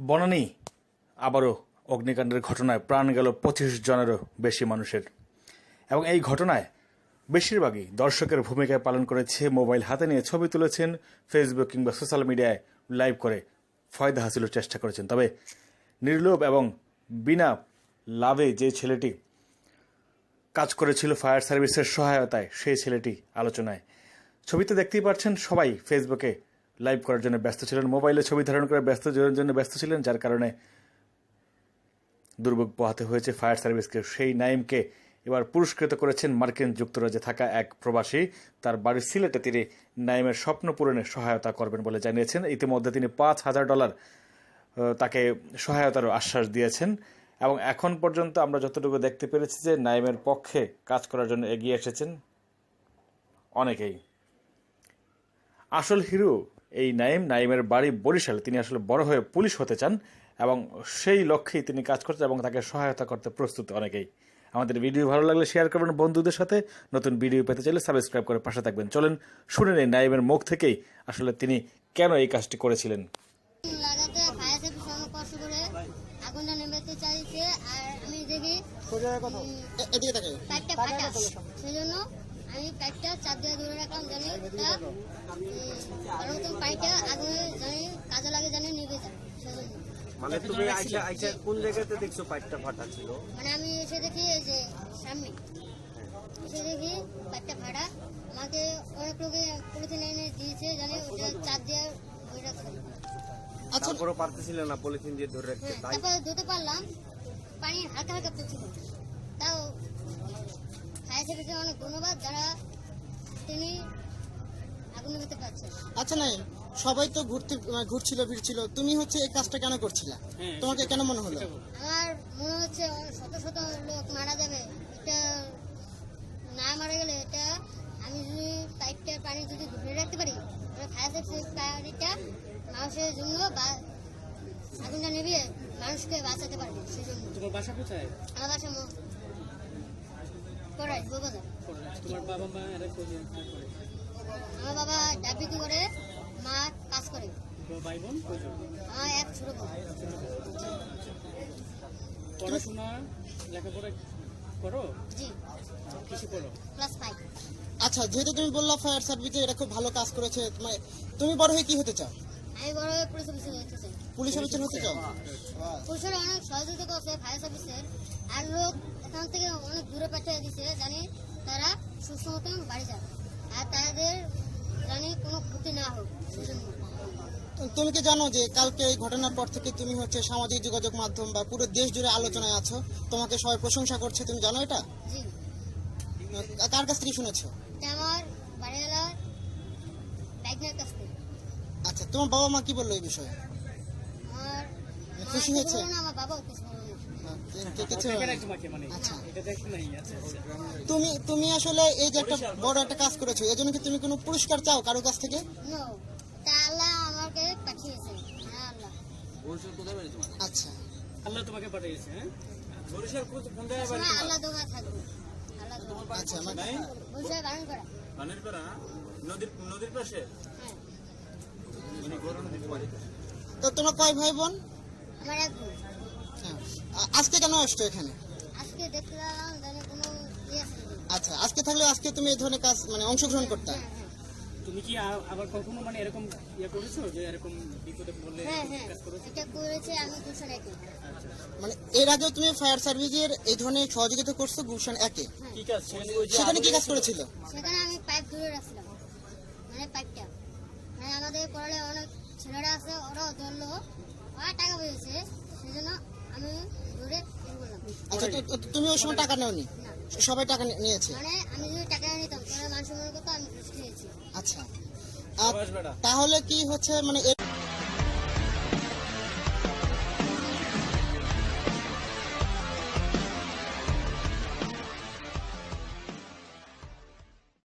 বনানী, আবারও অগ্নিকাণ্ডের ঘটনায় প্রাণ গেল পঁচিশ জনেরও বেশি মানুষের। এবং এই ঘটনায় বেশিরভাগই দর্শকের ভূমিকায় পালন করেছে, মোবাইল হাতে নিয়ে ছবি তুলেছেন, ফেসবুক কিংবা সোশ্যাল মিডিয়ায় লাইভ করে ফয়দা হাসিলের চেষ্টা করেছেন। তবে নির্লোভ এবং বিনা লাভে যে ছেলেটি কাজ করেছিল ফায়ার সার্ভিসের সহায়তায়, সেই ছেলেটি আলোচনায়। ছবিতে দেখতেই পাচ্ছেন সবাই ফেসবুকে লাইভ করার জন্য ব্যস্ত ছিলেন, মোবাইলে ছবি ধারণ করে ব্যস্ত জন্য ব্যস্ত ছিলেন, যার কারণে দুর্ভোগ পোহাতে হয়েছে ফায়ার সার্ভিসকে। সেই নাইমকে এবার পুরস্কৃত করেছেন মার্কিন যুক্তরাজ্যে থাকা এক প্রবাসী। তার বাড়ির সিলেটে তিনি নাইমের স্বপ্ন পূরণে সহায়তা করবেন বলে জানিয়েছেন। ইতিমধ্যে তিনি পাঁচ হাজার ডলার তাকে সহায়তারও আশ্বাস দিয়েছেন। এবং এখন পর্যন্ত আমরা যতটুকু দেখতে পেরেছি যে নাইমের পক্ষে কাজ করার জন্য এগিয়ে এসেছেন অনেকেই। আসল হিরো এই নাইম নাইমের বাড়ি বরিশালে। তিনি আসলে বড় হয়ে পুলিশ হতে চান এবং সেই লক্ষ্যেই তিনি কাজ করছেন এবং তাকে সহায়তা করতে প্রস্তুত অনেকেই। আমাদের ভিডিও ভালো লাগলে শেয়ার করবেন বন্ধুদের সাথে। নতুন ভিডিও পেতে চাইলে সাবস্ক্রাইব করে পাশে থাকবেন। চলেন শুনে নেই নাইমের মুখ থেকেই আসলে তিনি কেন এই কাজটি করেছিলেন? লাগাতে ফায়ার সার্ভিস অনেক কষ্ট করে আগুনটা নেভাতে চাইছে আর আমি দেখি এদিকে তাকাই পাইপটা ফাটা। সেজন্য আমি পাইপটা চাপ দিয়ে ধরে রাখলাম জানি ভালো মতন পাইপটা আগুনে জানি কাজে লাগে জানি নিভে যায় সেজন্য মানে তুমি আইসা আইসা কোন জায়গাতে দেখছ পাইপটা ফাটা ছিল? মানে আমি এসে দেখি এই যে সামনে। এসে দেখি পাইপটা ফাটা আমাকে অনেক লোকে পলিথিন এনে দিয়েছে জানি ওটা চাপ দিয়ে ধরে আচ্ছা। তারপরও পারতেছিল না পলিথিন দিয়ে ধরে রাখতে তাই? তারপর ধুতে পারলাম পানি হালকা হালকা পড়ছিল। তাও ফায়ার অনেক ধন্যবাদ যারা তিনি আগুন নিতে পারছেন। আচ্ছা নাই সবাই তো ঘুরতে ঘুরছিল ফিরছিল তুমি হচ্ছে এই কাজটা কেন করছিলে? তোমাকে কেন মনে হলো? আমার মনে হচ্ছে শত শত লোক মারা যাবে। এটা না মারা গেলে এটা আমি যদি পাইপটা পানি যদি ধরে রাখতে পারি তাহলে ফায়ার সার্ভিস পানিটা মানুষের জন্য বা আগুনটা নিভিয়ে মানুষকে বাঁচাতে পারবে সেই জন্য। তোমার বাসা কোথায়? আমার বাসা তোমার বাবা মা এরা করে? আমার বাবা ডাবিটি করে মা কাজ করে। ভাই বোন কয়জন? এক ছোট বোন। পড়াশোনা লেখাপড়া করো? জি। করো? Class five. আচ্ছা যেহেতু তুমি বললা ফায়ার সার্ভিসে এটা খুব ভালো কাজ করেছে তুমি বড় হয়ে কি হতে চাও? আমি বড় হয়ে পুলিশ অফিসে যেতে চাই। পুলিশ অফিসার হতে চাও? পুলিশের অনেক সহযোগিতা করছে ফায়ার সার্ভিসের। আর লোক এখান থেকে অনেক দূরে পাঠিয়ে দিছে জানি তারা সুস্থ মতন বাড়ি যাবে। আর তাদের জানি কোনো ক্ষতি না হোক সেজন্য। তুমি কি জানো যে কালকে এই ঘটনার পর থেকে তুমি হচ্ছে সামাজিক যোগাযোগ মাধ্যম বা পুরো দেশ জুড়ে আলোচনায় আছো? তোমাকে সবাই প্রশংসা করছে তুমি জানো এটা? কার কাছ থেকে শুনেছো? আমার বাড়িওয়ালার কাছ থেকে। আচ্ছা তোমার বাবা মা কি বলল এই বিষয়ে? খুশি হয়েছে? আমার বাবাও তুমি তুমি আসলে এই যে একটা বড় একটা কাজ করেছ এজন্য কি তুমি কোনো পুরস্কার চাও কারও কাছ থেকে? আল্লাহ পাঠিয়েছে। হ্যাঁ আল্লাহ। আচ্ছা। আল্লাহ তোমাকে পাঠিয়েছে হ্যাঁ? সময় আল্লাহ দোয়া থাকবে। আল্লাহ দোয়া আচ্ছা মানে বসে বারণ করা। বানের করা? নদীর নদীর পাশে? হ্যাঁ। তো তোমরা কয় ভাই বোন? আমার এক হ্যাঁ। আ- আজকে কেন আসছো এখানে? আজকে দেখলাম জানি কোনো ইয়ে আচ্ছা আজকে থাকলে আজকে তুমি এই ধরনের কাজ মানে অংশগ্রহণ করতে? হ্যাঁ হ্যাঁ। তুমি কি আবার কখনো মানে এরকম ইয়ে করেছ যে এরকম বিপদে বললে হ্যাঁ হ্যাঁ। কাজ করেছ? এটা করেছে আমি গুলশান একে। মানে এর আগেও তুমি ফায়ার সার্ভিসের এই ধরনের সহযোগিতা করছ গুলশান একে? কি কাজ সেখানে কি কাজ করেছিল? সেখানে আমি পাইপ দূরে রাখছিলাম। মানে পাইপটা। মানে আমাদের পড়ালে অনেক ছেলেরা আছে ওরাও ধরলো। ওরা টাকা পেয়েছে সেই জন্য আমি আচ্ছা তো- তুমি ওই সময় টাকা নেওনি? না। সবাই টাকা নিয়েছে? মানে আমি যদি টাকা নিতাম তাহলে মানুষ মনে করতো আমি ঘুষ খেয়েছি আচ্ছা। আর তাহলে কি হচ্ছে মানে এর-